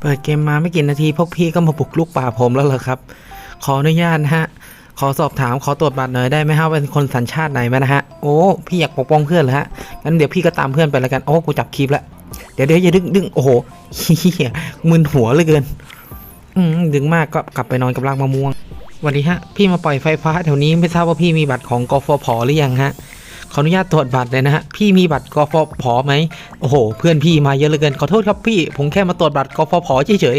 เปิดเกมมาไม่กี่นาทีพวกพี่ก็มาบุกลุกป่าผมแล้วเหรอครับ ขออนุญาตนะฮะ ขอสอบถามขอตรวจบัตรหน่อยได้ไหมฮะเป็นคนสัญชาติไหนไหมนะฮะ โอ้พี่อยากปกป้องเพื่อนเหรอฮะ งั้นเดี๋ยวพี่ก็ตามเพื่อนไปแล้วกัน โอ้กูจับคลิปแล้ว เดี๋ยวเดี๋ยวอย่าดึงดึงโอ้โหเฮียมึนหัวเลือเกิน อืมดึงมากก็กลับไปนอนกับรากมะม่วงสวัสดีฮะ พี่มาปล่อยไฟฟ้าแถวนี้ไม่ทราบว่าพี่มีบัตรของกฟผหรือยังฮะ ขออนุญาตตรวจบัตรเลยนะฮะ พี่มีบัตรกฟผไหม โอ้โห เพื่อนพี่มาเยอะเหลือเกิน ขอโทษครับพี่ ผมแค่มาตรวจบัตรกฟผเฉย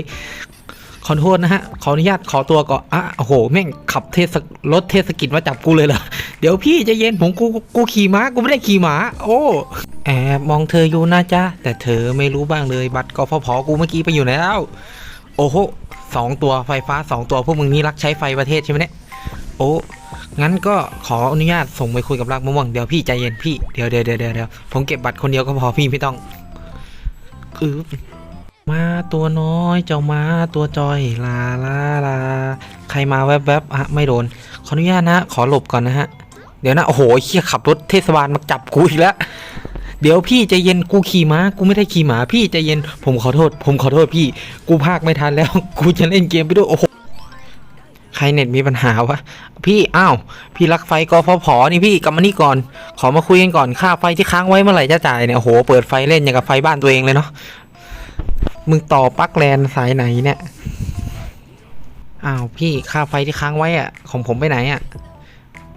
ๆ ขอโทษนะฮะ ขออนุญาตขอตัวก่อนอะโอ้โห แม่งขับเทศรถเทศกิจมาจับกูเลยเหรอ เดี๋ยวพี่จะเย็น ผมกูกูขี่ม้า กูไม่ได้ขี่หมาโอ้แอบมองเธออยู่นะจ๊ะ แต่เธอไม่รู้บ้างเลย บัตรกฟผกูเมื่อกี้ไปอยู่ไหนแล้ว โอ้โหสองตัวไฟฟ้าสองตัวพวกมึงนี่รักใช้ไฟประเทศใช่ไหมเนี่ย โอ้ งั้นก็ขออนุญาตส่งไปคุยกับรากมะม่วงเดี๋ยวพี่ใจเย็นพี่เดี๋ยวเดี๋ยวเดี๋ยวเดี๋ยวผมเก็บบัตรคนเดียวก็พอพี่ไม่ต้องอือมาตัวน้อยเจ้ามาตัวจอยลาลาลาใครมาแวบแวบๆอะไม่โดน ขออนุญาตนะ ขอหลบก่อนนะฮะ เดี๋ยวนะ โอ้โหเฮียขับรถเทศบาลมาจับกูอีกแล้ว เดี๋ยวพี่ใจเย็นกูขี่ม้า กูไม่ได้ขี่หมา พี่ใจเย็นผมขอโทษ ผมขอโทษพี่ กูพากไม่ทันแล้ว กูจะเล่นเกมไปด้วยโอ้โห รเน็ตมีปัญหาวะ พี่ อ้าว พี่รักไฟกฟผนี่พี่กลับมานี่ก่อน ขอมาคุยกันก่อน ค่าไฟที่ค้างไว้เมื่อไหร่จะจ่ายเนี่ยโห เปิดไฟเล่นอย่างกับไฟบ้านตัวเองเลยเนาะ มึงต่อปลั๊กแลนสายไหนเนี่ย อ้าวพี่ค่าไฟที่ค้างไว้อะของผมไปไหนอะ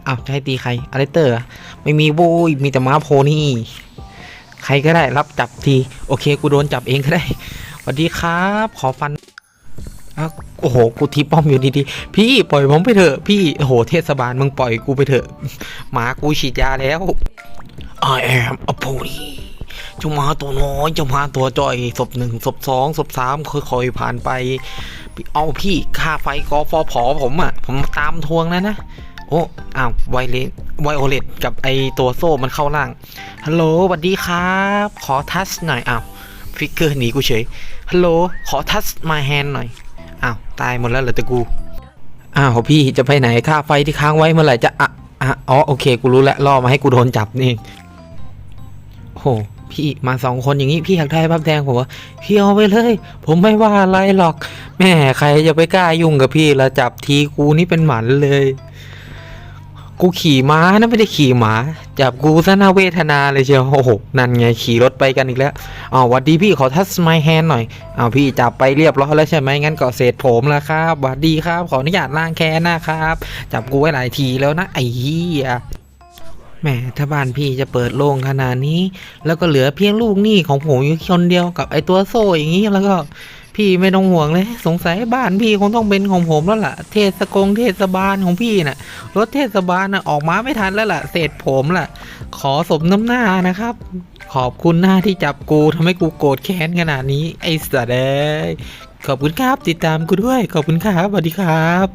อ้าวจะให้ตีใครอะไรเตอร์ ไม่มีโว้ยมีแต่ม้าโพนี่ ใครก็ได้รับจับที โอเค กูโดนจับเองก็ได้สวัสดีครับ ขอฟันอ้าว โอ้โห กูทีป้อมอยู่ดีๆ พี่ปล่อยผมไปเถอะ พี่ โอ้โห เทศบาลมึงปล่อยกูไปเถอะ หมากูฉีดยาแล้ว I am a pony เจ้าหมาตัวน้อยเจ้าหมาตัวจอยศพหนึ่งศพสองศพสามค่อยๆผ่านไป เอาพี่ค่าไฟกฟอผผมอะ ผมตามทวงแล้วนะ โอ้อ้าวไวเลนไวโอเลตกับไอตัวโซ่มันเข้าล่าง ฮัลโหลสวัสดีครับ ขอทัชหน่อยอ้าวฟิกเกอร์หนีกูเฉย ฮัลโหล ขอทัชมาแฮนหน่อย อ้าวตายหมดแล้วเหรอแต่กูอ้าวพี่จะไปไหนค่าไฟที่ค้างไว้เมื่อไหร่จะอะอะอ๋อโอเคกูรู้แล้วล่อมาให้กูโดนจับนี่โอ้โหพี่มาสองคนอย่างนี้พี่อยากได้ภาพแดงผมว่าพี่เอาไปเลย ผมไม่ว่าอะไรหรอก แม่ใครจะไปกล้ายุ่งกับพี่ละจับทีกูนี่เป็นหมันเลย กูขี่ม้านะไม่ได้ขี่หมา จับกูซะน่าเวทนาเลยเชียวโอ้โหนั่นไงขี่รถไปกันอีกแล้วอ้าวหวัดดีพี่ขอทัชไมแฮนหน่อยอ้าวพี่จับไปเรียบร้อยแล้วใช่ไหมงั้นก็เศษผมแล้วครับหวัดดีครับขออนุญาตล้างแค้นนะครับ จับกูไว้หลายทีแล้วนะไอ้เหี้ยแหมถ้าบ้านพี่จะเปิดโล่งขนาดนี้ แล้วก็เหลือเพียงลูกหนี้ของผมอยู่คนเดียวกับไอ้ตัวโซ่อย่างนี้แล้วก็ พี่ไม่ต้องห่วงเลย สงสัยบ้านพี่คงต้องเป็นของผมแล้วล่ะ เทศกงเทศบาลของพี่น่ะ รถเทศบาลน่ะออกมาไม่ทันแล้วล่ะ เศษผมล่ะ ขอสมน้ำหน้านะครับ ขอบคุณหน้าที่จับกูทำให้กูโกรธแค้นขนาดนี้ ไอ้สัตว์เอ้ยขอบคุณครับ ติดตามกูด้วย ขอบคุณครับสวัสดีครับ